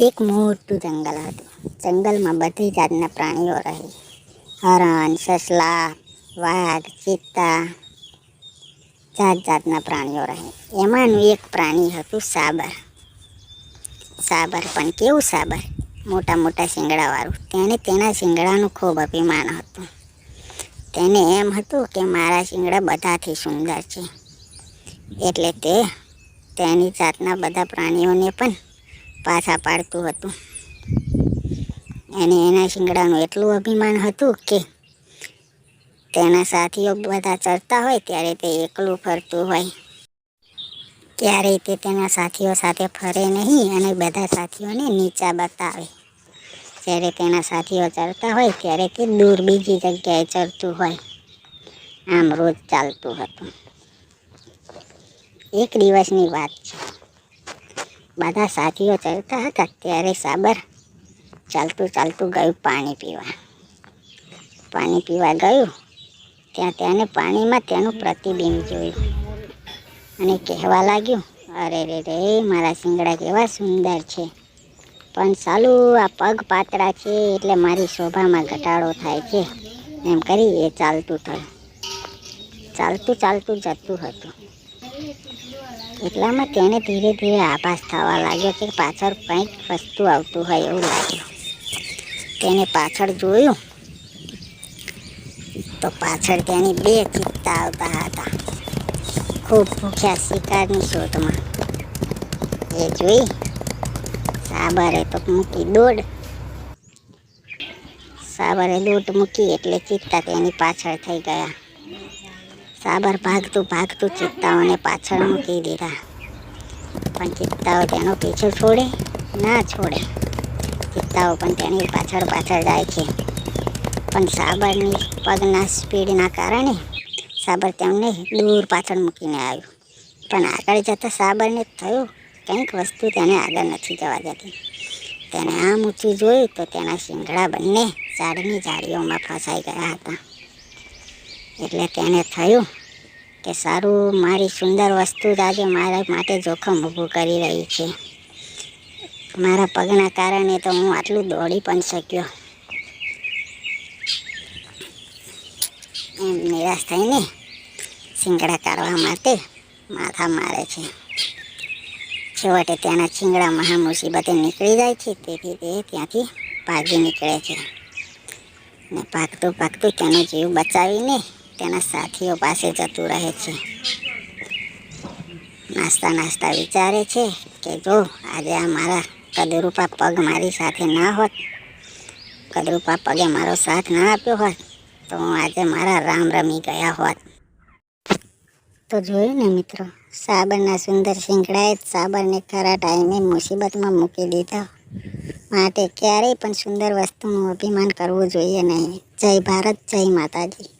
એક મોટું જંગલ હતું. જંગલમાં બધી જાતના પ્રાણીઓ રહે. હરણ, સસલા, વાઘ, ચિત્તા જાત જાતના પ્રાણીઓ રહે. એમાંનું એક પ્રાણી હતું સાબર. સાબર પણ કેવું સાબર? મોટા મોટા શિંગડાવાળું. તેણે તેના શિંગડાનું ખૂબ અભિમાન હતું. તેને એમ હતું કે મારા શિંગડા બધાથી સુંદર છે. એટલે તે તેની જાતના બધા પ્રાણીઓને પણ પાછા પાડતું હતું. અને એના શિંગડાનું એટલું અભિમાન હતું કે તેના સાથીઓ બધા ચરતા હોય ત્યારે તે એકલું ફરતું હોય. ક્યારેય તે તેના સાથીઓ સાથે ફરે નહીં અને બધા સાથીઓને નીચા બતાવે. જ્યારે તેના સાથીઓ ચરતા હોય ત્યારે તે દૂર બીજી જગ્યાએ ચરતું હોય. આમ રોજ ચાલતું હતું. એક દિવસની વાત છે. બધા સાથીઓ ચડતા હતા, ત્યારે સાબર ચાલતું ચાલતું ગયું પાણી પીવા. પાણી પીવા ગયું, ત્યાં તેને પાણીમાં તેનું પ્રતિબિંબ જોયું અને કહેવા લાગ્યું, અરે રે રે, મારા શિંગડા કેવા સુંદર છે. પણ સાલું, આ પગ પાતળા છે, એટલે મારી શોભામાં ઘટાડો થાય છે. એમ કરી એ ચાલતું થયું. ચાલતું ચાલતું જતું હતું. એટલામાં તેને ધીરે ધીરે આભાસ થવા લાગ્યો કે પાછળ કંઈક વસ્તુ આવતું હોય એવું લાગ્યું. તેને પાછળ જોયું તો પાછળ તેની બે ચિત્તા આવતા હતા. ખૂબ ભૂખ્યા શિકારની શોધમાં. એ જોઈ સાબરે તો મૂકી દોડ. સાબરે દોટ મૂકી એટલે ચિત્તા તેની પાછળ થઈ ગયા. સાબર ભાગતું ભાગતું ચિત્તાઓને પાછળ મૂકી દીધા. પણ ચિત્તાઓ તેનો પીછો છોડે ના છોડે. ચિત્તાઓ પણ તેની પાછળ પાછળ જાય છે. પણ સાબરની પગના સ્પીડના કારણે સાબર તેમને દૂર પાછળ મૂકીને આવ્યું. પણ આગળ જતાં સાબરને થયું કંઈક વસ્તુ તેને આગળ નથી જવા દેતી. તેને આમ ઊંચું જોયું તો તેના શિંગડા બંને ઝાડની ઝાડીઓમાં ફસાઈ ગયા હતા. એટલે તેને થયું કે સારું, મારી સુંદર વસ્તુ જ આજે મારા માટે જોખમ ઊભું કરી રહી છે. મારા પગના કારણે તો હું આટલું દોડી પણ શક્યો. એમ નિરાશ થઈને શિંગડા કાઢવા માટે માથા મારે છે. છેવટે ત્યાંના શિંગડા મહા મુસીબતે નીકળી જાય છે, તેથી તે ત્યાંથી ભાગી નીકળે છે. ને પાકતું પાકતું તેનો જીવ બચાવીને તેના સાથીઓ પાસે જતું રહે છે. નાસ્તા નાસ્તા વિચારે છે કે જો આજે આ મારા કદરૂપા પગ મારી સાથે ના હોત, કદરૂપા પગે મારો સાથ ના આપ્યો હોત, તો હું આજે મારા રામ રમી ગયા હોત. તો જોયું ને મિત્રો, સાબરના સુંદર શિંગડાએ સાબરને ખરા ટાઈમે મુસીબતમાં મૂકી દીધા. માટે ક્યારેય પણ સુંદર વસ્તુનું અભિમાન કરવું જોઈએ નહીં. જય ભારત, જય માતાજી.